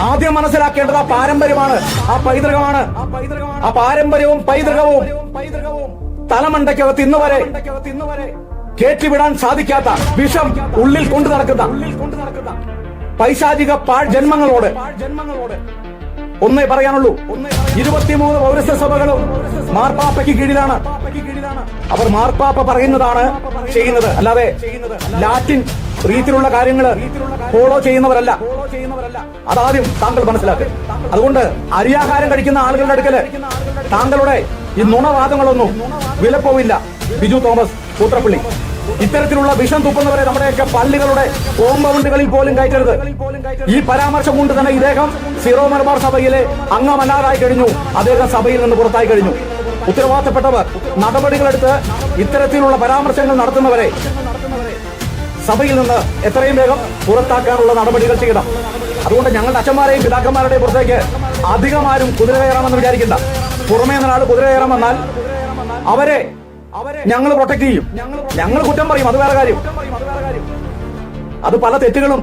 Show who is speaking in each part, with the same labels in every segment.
Speaker 1: ആദ്യം മനസ്സിലാക്കേണ്ടത് ആ പാരമ്പര്യമാണ് ആ പൈതൃകമാണ്. ആ പാരമ്പര്യവും പൈതൃകവും തലമണ്ടയ്ക്കകത്ത് ഇന്ന് വരെ കേറ്റിവിടാൻ സാധിക്കാത്ത വിഷം ഉള്ളിൽ കൊണ്ടു നടക്കുന്ന പൈശാചിക പാഴ് ജന്മങ്ങളോട് ജന്മങ്ങളോട് ഒന്നേ പറയാനുള്ളൂ. ഇരുപത്തിമൂന്ന് പൗരസ്ത്യ സഭകളും മാർപ്പാപ്പയ്ക്ക് കീഴിലാണ്. അവർ മാർപ്പാപ്പ പറയുന്നതാണ് ചെയ്യുന്നത്. അല്ലാതെ ലാറ്റിൻ രീതിയിലുള്ള കാര്യങ്ങൾ ഫോളോ ചെയ്യുന്നവരല്ല. അതാദ്യം താങ്കൾ മനസ്സിലാക്കുക അതുകൊണ്ട് അരിയാഹാരം കഴിക്കുന്ന ആളുകളുടെ അടുക്കൽ താങ്കളുടെ ഈ നുണവാദങ്ങളൊന്നും വിലപ്പോവില്ല. ബിജു തോമസ് കൂത്രപ്പള്ളി. ഇത്തരത്തിലുള്ള വിഷം തുപ്പുന്നവരെ നമ്മുടെയൊക്കെ പള്ളികളുടെ കോമ്പൗണ്ടുകളിൽ പോലും കയറ്റരുത്. ഈ പരാമർശം കൊണ്ട് തന്നെ ഇദ്ദേഹം സിറോ മലബാർ സഭയിലെ അംഗമല്ലാതായി കഴിഞ്ഞു. അദ്ദേഹം സഭയിൽ നിന്ന് പുറത്തായി കഴിഞ്ഞു. ഉത്തരവാദിത്തപ്പെട്ടവർ നടപടികളെടുത്ത് ഇത്തരത്തിലുള്ള പരാമർശങ്ങൾ നടത്തുന്നവരെ സഭയിൽ നിന്ന് എത്രയും വേഗം പുറത്താക്കാനുള്ള നടപടികൾ ചെയ്യണം. അതുകൊണ്ട് ഞങ്ങളുടെ അച്ഛന്മാരെയും പിതാക്കന്മാരുടെയും പുറത്തേക്ക് അധികമാരും കുതിര കയറാമെന്ന് വിചാരിക്കണ്ട. പുറമേ നിന്നാൾ കുതിര കയറാൻ വന്നാൽ അവരെ ഞങ്ങൾ പ്രൊട്ടക്ട് ചെയ്യും. ഞങ്ങൾ കുറ്റം പറയും. അത് വേറെ കാര്യം. അത് പല തെറ്റുകളും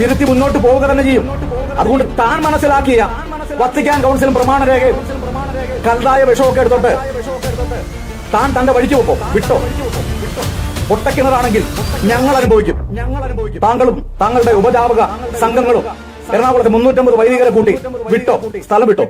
Speaker 1: തിരുത്തി മുന്നോട്ട് പോവുക തന്നെ ചെയ്യും. അതുകൊണ്ട് താൻ മനസ്സിലാക്കിയ വത്തിക്കാൻ കൗൺസിലും പ്രമാണരേഖയും കൽതായ വിഷമൊക്കെ എടുത്തോട്ട് താൻ തന്റെ വഴിക്ക് വെപ്പോ വിട്ടോ? പൊട്ടയ്ക്കുന്നതാണെങ്കിൽ ഞങ്ങൾ അനുഭവിക്കും ഞങ്ങൾ അനുഭവിക്കും താങ്കളും താങ്കളുടെ ഉപജാപക സംഘങ്ങളും എറണാകുളത്തെ മുന്നൂറ്റമ്പത് വൈദികരെ കൂട്ടി വിട്ടോ സ്ഥലം വിട്ടോ.